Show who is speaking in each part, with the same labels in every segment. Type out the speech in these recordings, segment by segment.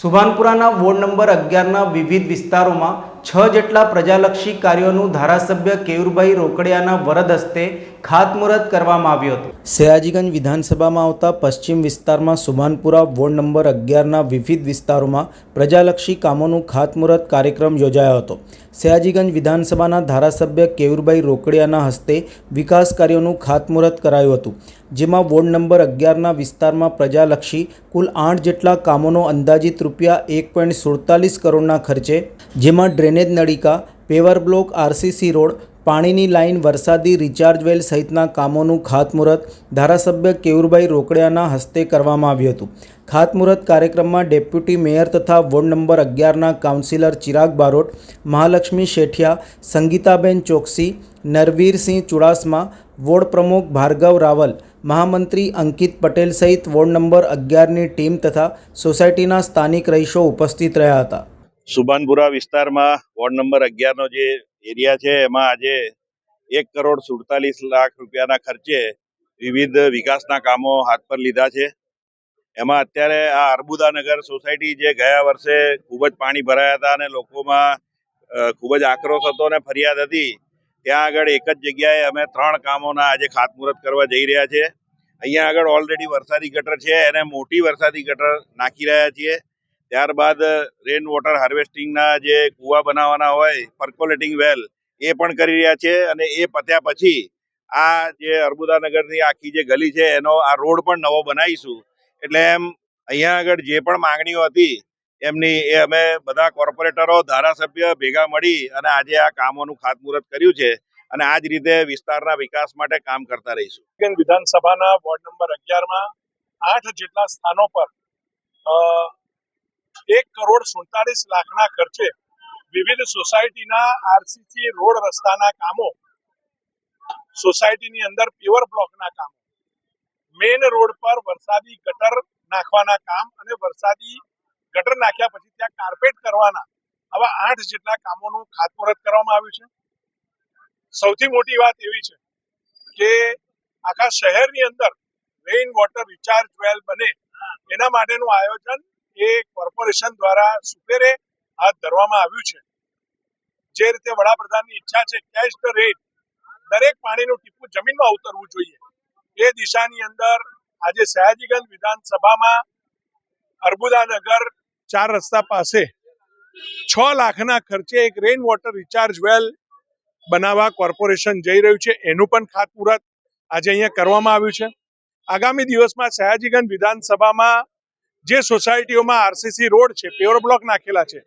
Speaker 1: સુભાનપુરાના ward number અગિયારના વિવિધ વિસ્તારોમાં છ જેટલા પ્રજાલક્ષી કાર્યોનું ધારાસભ્ય કેયુરભાઈ રોકડિયાના વરદ હસ્તે ખાતમુહૂર્ત કરવામાં આવ્યું હતું. સયાજીગંજ વિધાનસભામાં આવતા પશ્ચિમ વિસ્તારમાં સુભાનપુરા વોર્ડ નંબર અગિયારના વિવિધ વિસ્તારોમાં પ્રજાલક્ષી કામોનું ખાતમુહૂર્ત કાર્યક્રમ યોજાયો હતો. સયાજીગંજ વિધાનસભાના ધારાસભ્ય કેયુરભાઈ રોકડિયાના હસ્તે વિકાસ કાર્યોનું ખાતમુહૂર્ત કરાયું હતું, જેમાં વોર્ડ નંબર અગિયારના વિસ્તારમાં પ્રજાલક્ષી કુલ આઠ જેટલા કામોનો અંદાજિત રૂપિયા એક પોઈન્ટ સુડતાલીસ કરોડના ખર્ચે જેમાં ડ્રેનેજ નળિકા, પેવર બ્લોક, આરસીસી રોડ, પાણીની લાઇન, વરસાદી રિચાર્જ વેલ સહિતના કામોનું ખાતમુહૂર્ત ધારાસભ્ય કેયુરભાઈ રોકડિયાના હસ્તે કરવામાં આવ્યું હતું. ખાતમુહૂર્ત કાર્યક્રમમાં ડેપ્યુટી મેયર તથા વોર્ડ નંબર અગિયારના કાઉન્સિલર ચિરાગ બારોટ, મહાલક્ષ્મી શેઠિયા, સંગીતાબેન ચોકસી, નરવીરસિંહ ચુડાસમા, વોર્ડ પ્રમુખ ભાર્ગવ રાવલ, મહામંત્રી અંકિત પટેલ સહિત વોર્ડ નંબર અગિયારની ટીમ તથા સોસાયટીના સ્થાનિક રહીશો ઉપસ્થિત રહ્યા હતા.
Speaker 2: સુભાનપુરા વિસ્તારમાં વોર્ડ નંબર અગિયારનો જે એરિયા છે, એમાં આજે એક કરોડ સુડતાલીસ લાખ રૂપિયાના ખર્ચે વિવિધ વિકાસના કામો હાથ પર લીધા છે. એમાં અત્યારે આ અર્બુદાનગર સોસાયટી જે ગયા વર્ષે ખૂબ જ પાણી ભરાયા હતા અને લોકોમાં ખૂબ જ આક્રોશ હતો અને ફરિયાદ હતી. ત્યાં આગળ એક જ જગ્યાએ અમે ત્રણ કામોના આજે ખાતમુહૂર્ત કરવા જઈ રહ્યા છે અહીંયા આગળ ઓલરેડી વરસાદી ગટર છે, એને મોટી વરસાદી ગટર નાખી રહ્યા છીએ. ત્યારબાદ રેન વોટર હાર્વેસ્ટિંગના જે કુવા બનાવવાના હોય પર્કોલેટિંગ વેલ એ પણ કરી રહ્યા છે અને એ પત્યા પછી આ જે અર્બુદાનગરની આખી જે ગલી છે, એનો આ રોડ પણ નવો બનાવીશું. એટલે એમ અહીંયા આગળ જે પણ માંગણીઓ હતી, એમની એ અમે બધા કોર્પોરેટરો, ધારાસભ્ય ભેગા મળી અને આજે આ કામોનું ખાતમુહૂર્ત કર્યું છે અને આ જ રીતે વિસ્તારના વિકાસ માટે કામ કરતા રહીશું.
Speaker 3: વિધાનસભાના વોર્ડ નંબર અગિયારમાં આઠ જેટલા સ્થાનો પર એક કરોડ સુડતાલીસ લાખના ખર્ચે વિવિધ સોસાયટીના આરસીસી રોડ રસ્તાના કામો, સોસાયટીની અંદર પેવર બ્લોકના કામો મેઇન રોડ પર વરસાદી ગટર નાખવાના કામ અને વરસાદી ગટર નાખ્યા પછી ત્યાં કાર્પેટ કરવાના આવા આઠ જેટલા કામોનું ખાતમુહૂર્ત કરવામાં આવ્યું છે. સૌથી મોટી વાત એવી છે કે આખા શહેરની અંદર રેઇન વોટર રિચાર્જ વેલ બને એના માટેનું આયોજન એ કોર્પોરેશન દ્વારા સુપેરે હાથ ધરવામાં આવ્યું છે. જે રીતે વડાપ્રધાનની ઈચ્છા છે કેશ ધ રેટ દરેક પાણીનું ટીપું જમીનમાં ઉતરવું જોઈએ. એ દિશાની અંદર આજે સયાજીગંજ વિધાનસભામાં અર્બુદાનગર ચાર રસ્તા પાસે છ લાખના ખર્ચે એક રેઇન વોટર રિચાર્જ વેલ બનાવવા કોર્પોરેશન જઈ રહ્યું છે. એનું પણ ખાતમુહૂર્ત આજે અહીંયા કરવામાં આવ્યું છે. આગામી દિવસમાં સયાજીગંજ વિધાનસભામાં જે સોસાયટીઓમાં આરસીસી રોડ છે પેવર બ્લોક નાખેલા છે,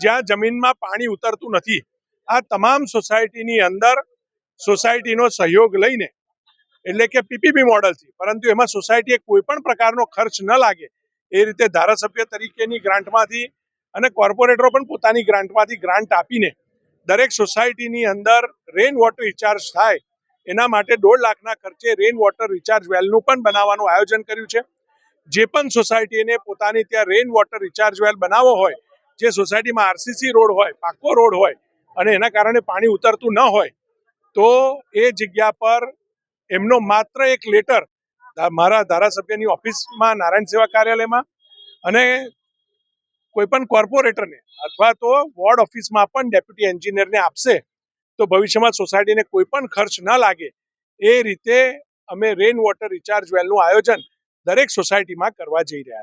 Speaker 3: જ્યાં જમીનમાં પાણી ઉતરતું નથી, આ તમામ સોસાયટીની અંદર સોસાયટીનો સહયોગ લઈને, એટલે કે પીપીપી મોડલથી, પરંતુ એમાં સોસાયટીએ કોઈ પણ પ્રકારનો ખર્ચ ન લાગે, એ રીતે ધારાસભ્ય તરીકેની ગ્રાન્ટમાંથી અને કોર્પોરેટરો પણ પોતાની ગ્રાન્ટમાંથી ગ્રાન્ટ આપીને, દરેક સોસાયટીની અંદર રેન વોટર રિચાર્જ થાય, એના માટે દોઢ લાખના ખર્ચે રેન વોટર રિચાર્જ વેલનું પણ બનાવવાનું આયોજન કર્યું છે. જે પણ સોસાયટીને પોતાની ત્યાં રેન વોટર રિચાર્જ વેલ બનાવવો હોય, જે સોસાયટીમાં આરસીસી રોડ હોય પાકો રોડ હોય અને એના કારણે પાણી ઉતરતું ન હોય, તો એ જગ્યા પર એમનો માત્ર એક લેટર મારા ધારાસભ્યની ઓફિસમાં નારાયણ સેવા કાર્યાલયમાં અને કોઈ પણ કોર્પોરેટરને અથવા તો વોર્ડ ઓફિસમાં પણ ડેપ્યુટી એન્જિનિયરને આપશે, તો ભવિષ્યમાં સોસાયટીને કોઈ પણ ખર્ચ ન લાગે, એ રીતે અમે રેન વોટર રિચાર્જ વેલનું આયોજન દરેક સોસાયટીમાં કરવા જઈ રહ્યા છીએ